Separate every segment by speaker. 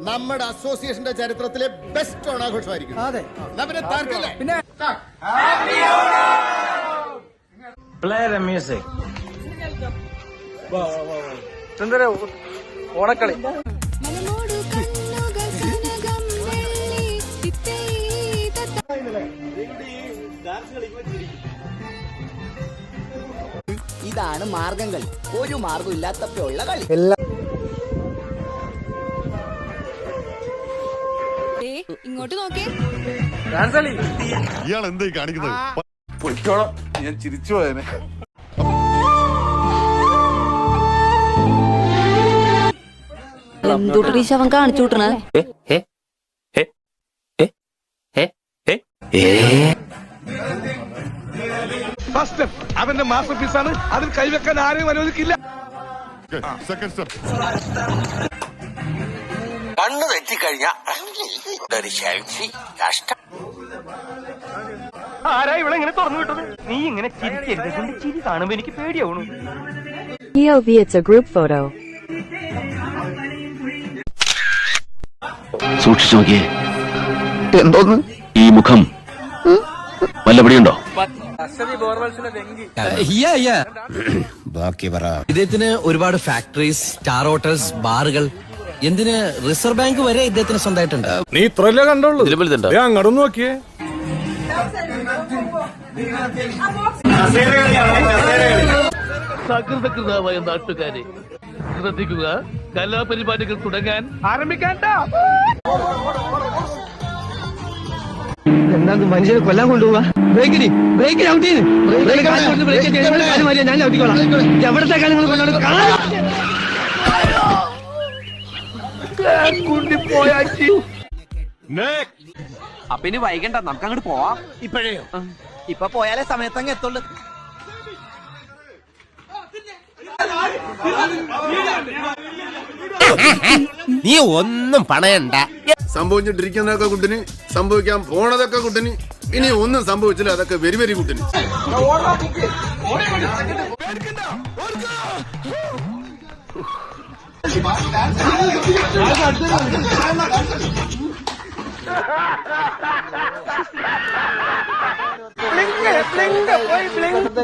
Speaker 1: നമ്മുടെ അസോസിയേഷന്റെ ചരിത്രത്തിലെ ബെസ്റ്റ് ഓണാഘോഷമായിരിക്കും
Speaker 2: അതെ.
Speaker 1: പിന്നെ
Speaker 2: ഓണക്കളി.
Speaker 3: ഇതാണ് മാർഗം കളി ഒരു മാർഗം ഇല്ലാത്തപ്പോഴുള്ള കളി.
Speaker 4: ദേ, ഇങ്ങോട്ട് നോക്കേ.
Speaker 5: ഇയാൾ എന്തായി കാണിക്കുന്നത്?
Speaker 6: പൊയ്ക്കോളാം. ഞാൻ ചിരിച്ചു പോയനെ.
Speaker 7: എന്തുട്ടീ ശവൻ കാണിച്ചു വിട്ടണേ?
Speaker 6: ഫസ്റ്റ് അവന്റെ മാസ്റ്റർ പീസാണ് അതിൽ കൈവെക്കാൻ ആരെയും അനുവദിക്കില്ല.
Speaker 5: സെക്കൻഡ് സ്റ്റെപ്പ്
Speaker 8: കണ്ണു തെറ്റിക്കഴിഞ്ഞ ഒരു കഷ്ടം
Speaker 2: ആരാ ഇവിടെ ഇങ്ങനെ തുറന്നു വിട്ടത്? നീ ഇങ്ങനെ ചിരിക്കരുത്. ചിരി കാണുമ്പോ എനിക്ക് പേടിയാവണു.
Speaker 7: POV it's a group photo.
Speaker 8: സൂക്ഷിച്ചു നോക്കിയേ. എന്തോന്ന്? ഈ മുഖം. വല്ലപടിയുണ്ടോ
Speaker 1: ബാക്കി പറ.
Speaker 9: ഇദ്ദേഹത്തിന് ഒരുപാട് ഫാക്ടറീസ് സ്റ്റാർ ഹോട്ടൽസ് ബാറുകൾ എന്തിന് റിസർവ് ബാങ്ക് വരെ ഇദ്ദേഹത്തിന് സ്വന്തമായിട്ടുണ്ട്.
Speaker 6: നീ ഇത്രല്ലേ കണ്ടോളൂ അങ്ങോട്ട് നോക്കിയേ.
Speaker 10: സകൃതകൃതമായ നാട്ടുകാരെ ശ്രദ്ധിക്കുക കലാപരിപാടികൾ തുടങ്ങാൻ
Speaker 6: ആരംഭിക്കാണ്ട
Speaker 2: എന്താ മനുഷ്യനെ കൊല്ലാൻ കൊണ്ടുപോവാ. ബ്രേക്കിന് ബ്രേക്കിന് ഔട്ട് ചെയ്ത്. ബ്രേക്ക് ഞാൻ ഔട്ടിക്കോളാം. എവിടത്തെ കാര്യങ്ങൾ കൊണ്ടാണ്
Speaker 3: അപ്പൊ ഇനി വൈകണ്ട നമുക്ക് അങ്ങോട്ട് പോവാം ഇപ്പോഴേ ഇപ്പൊ പോയാലേ സമയത്തങ്ങ് എത്തുള്ളൂ
Speaker 8: നീ ഒന്നും പണയണ്ട
Speaker 1: സംഭവിച്ചിട്ടിരിക്കുന്നതൊക്കെ കുട്ടിന് സംഭവിക്കാൻ പോണതൊക്കെ കുട്ടിന് ഇനി ഒന്നും സംഭവിച്ചില്ല അതൊക്കെ വെരി വെരി കുട്ടിന്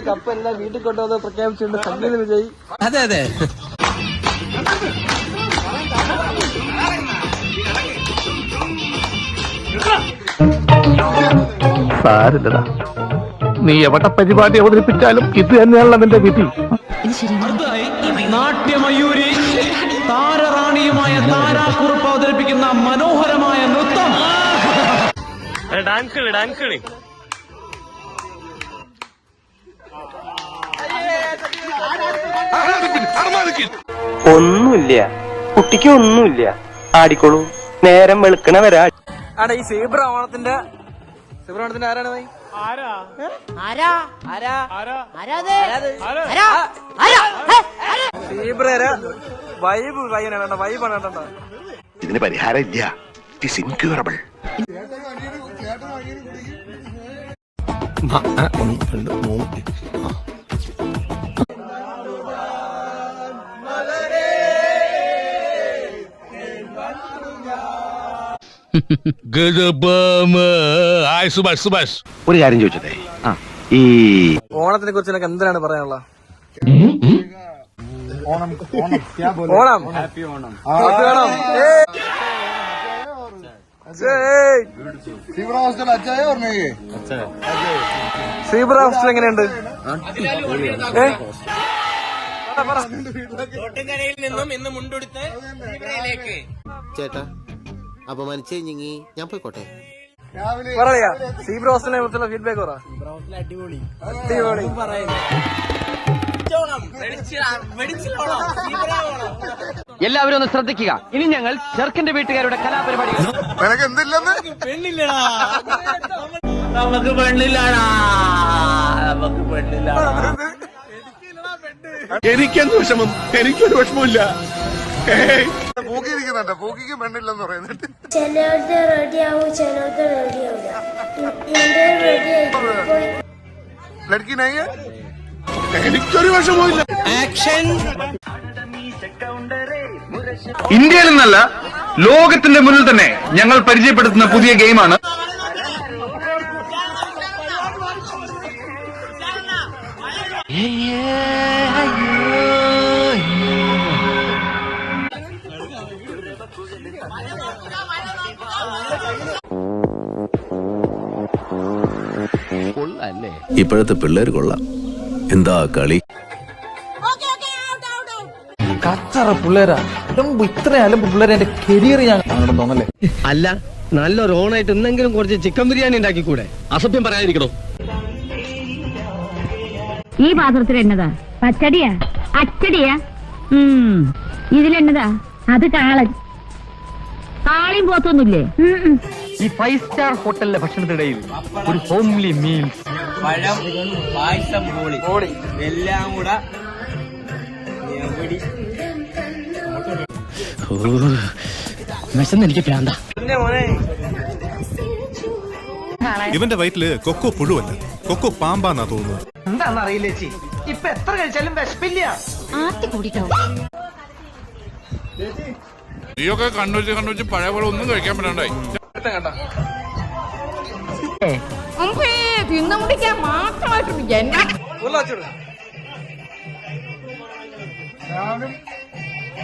Speaker 2: കപ്പ് എല്ലാം വീട്ടിൽ കൊണ്ടുവന്ന് പ്രഖ്യാപിച്ചിട്ടുണ്ട് സംഗീത വിജയ്
Speaker 9: അതെ അതെ
Speaker 10: സാരില്ലടാ നീ എവിടെ പരിപാടി അവതരിപ്പിച്ചാലും ഇത് തന്നെയാണല്ലോ നിന്റെ വിധി.
Speaker 9: നാട്യമയൂരി താരാക്കുറുപ്പ് അവതരിപ്പിക്കുന്ന മനോഹരമായ നൃത്തം.
Speaker 2: ഡാൻസ് കളി ഡാൻസ് കളി.
Speaker 10: ഒന്നുമില്ല. കുട്ടിക്ക് ഒന്നുമില്ല. ആടിക്കോളൂ. നേരം വെളുക്കണ വരാ
Speaker 2: ആടാ ഈ സീബ്ര ഓണത്തിന്റെ സീബ്ര ഓണത്തിന്റെ ആരാണ് ഭായി? സീബ്രര വൈബ് പയ്യനാണ് വൈബാണ് കേട്ടോ.
Speaker 8: ഇതിന് പരിഹാരം ഇല്ല it is incurable
Speaker 6: Subhash Subhash.
Speaker 8: ഒരു കാര്യം ചോദിച്ചതേ ഈ
Speaker 2: ഓണത്തിനെ കുറിച്ച് നിനക്ക് എന്തിനാണ് പറയാനുള്ള? Onam Onam happy Onam. Zebra hostel എങ്ങനെയുണ്ട്? ഏ? പറ, സീബ്രയിലേക്ക്
Speaker 8: ചേട്ടാ അപമാനിച്ചേ ഞങ്ങി ഞാൻ പോയിക്കോട്ടെ?
Speaker 2: പറയാ സീബ്ര ഹോസ്റ്റലിനെ കുറിച്ചുള്ള ഫീഡ്ബാക്ക് പറ. അടിപൊളി. അടിപൊളി.
Speaker 3: എല്ലാവരും ഒന്ന് ശ്രദ്ധിക്കുക. ഇനി ഞങ്ങൾ ചെറുക്കന്റെ വീട്ടുകാരുടെ
Speaker 6: കലാപരിപാടി
Speaker 10: നമുക്ക് പെണ്ണില്ലാടാ. നമുക്ക്
Speaker 6: എനിക്കെന്ത് വിഷമം? എനിക്കൊരു വിഷമമില്ല പൂക്കിയിരിക്കുന്നുണ്ട്. പൂക്കിക്ക് പെണ്ണില്ലെന്ന് പറയുന്നുണ്ട്.
Speaker 4: ചിലവരുടെ റെഡിയാവും ചിലവരുടെ റെഡിയാവില്ല.
Speaker 6: എനിക്കൊരു വിഷമവും
Speaker 9: ആക്ഷൻ
Speaker 6: ഇന്ത്യയിൽ നിന്നല്ല
Speaker 11: ലോകത്തിന്റെ മുന്നിൽ തന്നെ ഞങ്ങൾ പരിചയപ്പെടുത്തുന്ന പുതിയ ഗെയിമാണ്.
Speaker 12: ഇപ്പോഴത്തെ പിള്ളേർ കൊള്ളാം. എന്താ കളി?
Speaker 13: കച്ചറ പിള്ളേരാ. ഇത്ര അലമ്പ് പിള്ളേരെ എന്റെ കരിയർ ഞാൻ അങ്ങനെ തോന്നല്ലേ? അല്ല നല്ലൊരു ഓണായിട്ട് എന്തെങ്കിലും കുറച്ച് ചിക്കൻ ബിരിയാണി ഉണ്ടാക്കി കൂടെ അസഭ്യം പറയാതിരിക്കണോ?
Speaker 14: ഈ പാത്രത്തിൽ എന്നതാ? പച്ചടിയാ? അച്ചടിയാ? ഉം. ഇതിലെന്നതാ? അത് കാളൻ. കാളിയും പോത്തൊന്നുമില്ലേ?
Speaker 13: ഈ ഫൈവ് സ്റ്റാർ ഹോട്ടലിലെ ഭക്ഷണത്തിനിടയിൽ ഒരു ഹോംലി മീൽസ്
Speaker 3: പഴം പായസം എല്ലാം കൂടെ
Speaker 13: വിശന്ന് എനിക്ക് പ്രാന്ത.
Speaker 15: ഇവന്റെ വയറ്റിൽ കൊക്കോ പുഴുവല്ല. കൊക്കോ പാമ്പാന്നാ തോന്നുന്നത്.
Speaker 13: എന്താണെന്നറിയില്ല ചേച്ചി. ഇപ്പൊ എത്ര കഴിച്ചാലും വിശപ്പില്ല.
Speaker 14: ആർത്തി കൂടിട്ടോ.
Speaker 15: നീയൊക്കെ കണ്ണുവച്ച് കണ്ണുവച്ച് പഴയ പോലെ ഒന്നും കഴിക്കാൻ പറ്റണ്ടായി.
Speaker 14: തിന്നു മുടിക്കാൻ മാത്രമായിട്ടുണ്ട് എന്നാ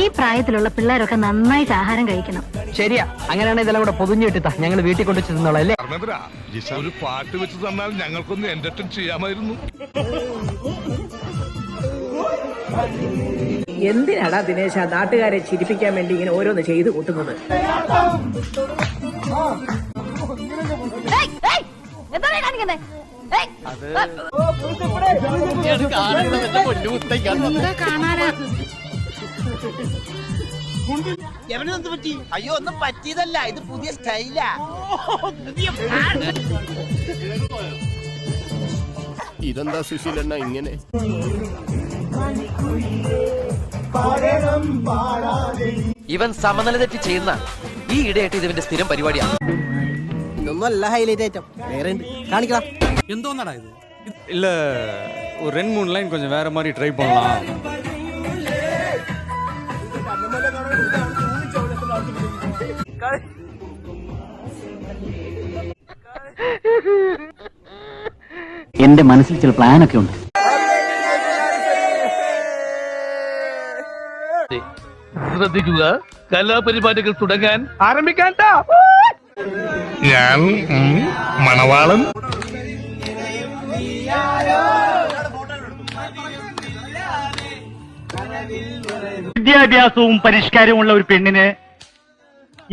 Speaker 14: ഈ പ്രായത്തിലുള്ള പിള്ളേരൊക്കെ നന്നായിട്ട് ആഹാരം കഴിക്കണം.
Speaker 13: ശരിയാ. അങ്ങനെയാണെങ്കിൽ ഇതെല്ലാം കൂടെ പൊതിഞ്ഞു കിട്ടിത്താ ഞങ്ങൾ വീട്ടിൽ കൊണ്ട് ചെന്നോളല്ലേ അല്ലേ?
Speaker 11: ഒരു പാട്ട് വെച്ച് തന്നാൽ ഞങ്ങൾക്കൊന്ന് എന്റർടൈൻ ചെയ്യാമായിരുന്നു.
Speaker 3: എന്തിനാടാ ദിനേശ നാട്ടുകാരെ ചിരിപ്പിക്കാൻ വേണ്ടി ഇങ്ങനെ ഓരോന്ന് ചെയ്തു കൂട്ടുന്നത്?
Speaker 14: എന്താ പറ്റി?
Speaker 3: അയ്യോ ഒന്നും പറ്റിയതല്ല. ഇത് പുതിയ സ്റ്റൈലാ.
Speaker 12: ഇതെന്താ സുശീലണ്ണ ഇങ്ങനെ?
Speaker 3: ഇവൻ സമനില തെറ്റി ചെയ്യുന്ന ഈ ഇടയായിട്ട് ഇതിന്റെ സ്ഥിരം പരിപാടിയാണ് ഇതൊന്നും അല്ല ഹൈലൈറ്റ് ഐറ്റം വേറെ കാണിക്കണം
Speaker 13: இல்ல ஒரு ரெண்டு மூணு லைன் கொஞ்சம் வேற மாதிரி ட்ரை பண்ணலாம்
Speaker 16: എന്റെ മനസ്സിൽ ചില പ്ലാനൊക്കെ ഉണ്ട്
Speaker 10: ശ്രദ്ധിക്കുക കലാപരിപാടികൾ തുടങ്ങാൻ
Speaker 13: ആരംഭിക്കാൻ
Speaker 11: ഞാൻ ഉം, മണവാളൻ
Speaker 13: വിദ്യാഭ്യാസവും പരിഷ്കാരവും ഉള്ള ഒരു പെണ്ണിന്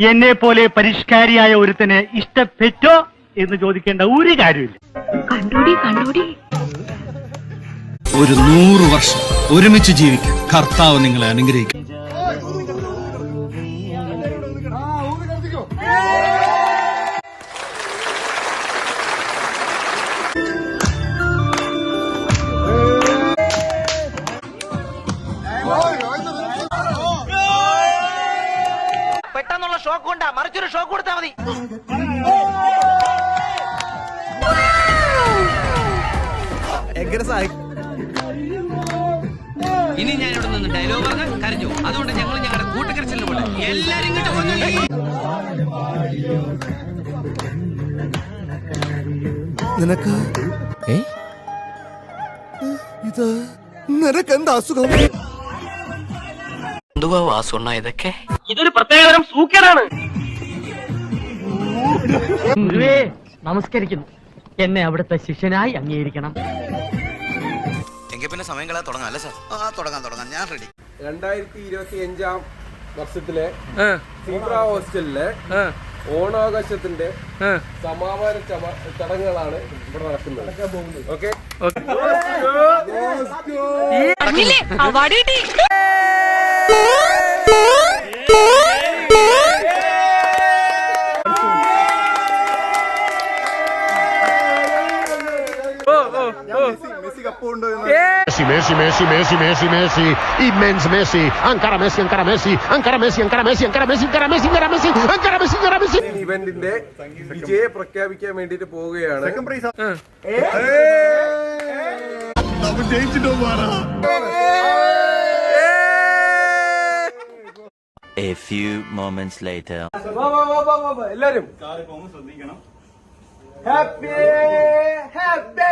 Speaker 13: എന്നെ പോലെ പരിഷ്കാരിയായ ഒരുത്തന് ഇഷ്ടപ്പെട്ടോ എന്ന് ചോദിക്കേണ്ട ഒരു കാര്യമില്ല.
Speaker 14: കണ്ടോടി കണ്ടോടി.
Speaker 16: ഒരു നൂറ് വർഷം ഒരുമിച്ച് ജീവിക്കാൻ കർത്താവ് നിങ്ങളെ അനുഗ്രഹിക്കും.
Speaker 3: മറിച്ചൊരു ഷോക്ക് കൊടുത്താൽ മതി ഇനി ഞാൻ ഇവിടെ നിന്ന് ഡയലോഗ് പറഞ്ഞ് കരഞ്ഞു. അതുകൊണ്ട് ഞങ്ങൾ ഞങ്ങളുടെ കൂട്ടുകരച്ചിലിന് പോലെ എല്ലാരും ഇങ്ങോട്ട്.
Speaker 17: നിനക്ക്? ഇത് നിനക്ക് എന്താ അസുഖം?
Speaker 3: എന്തുവാ വാസുണ്ണ ഇതൊക്കെ?
Speaker 13: ഇതൊരു പ്രത്യേകതരം സൂക്കേടാണ്. ഗുരുവേ നമസ്കരിക്കുന്നു എന്നെ അവിടുത്തെ ശിഷ്യനായി അംഗീകരിക്കണം
Speaker 3: എങ്കിൽ പിന്നെ സമയം കളയാൻ തുടങ്ങാം അല്ലേ സാർ ആ തുടങ്ങാം തുടങ്ങാം ഞാൻ റെഡി
Speaker 11: രണ്ടായിരത്തി ഇരുപത്തി അഞ്ചാം വർഷത്തിലെ സീബ്ര ഹോസ്റ്റലിലെ ഓണാഘോഷത്തിന്റെ സമാപന ചടങ്ങുകളാണ് ഇവിടെ നടക്കുന്നത് ഓക്കെ
Speaker 17: കൊണ്ടുപോയി Messi, Messi, Messi, Messi, Messi, Messi, immens Messi, encara Messi, encara Messi, encara Messi, encara Messi, encara Messi, encara Messi, encara Messi, encara Messi, encara Messi.
Speaker 11: ഇവന്റിന്റെ വിജയെ പ്രഖ്യാപിക്കാൻ വേണ്ടിട്ട് പോവുകയാണ്
Speaker 9: A few moments later.
Speaker 11: എല്ലാരും happy happy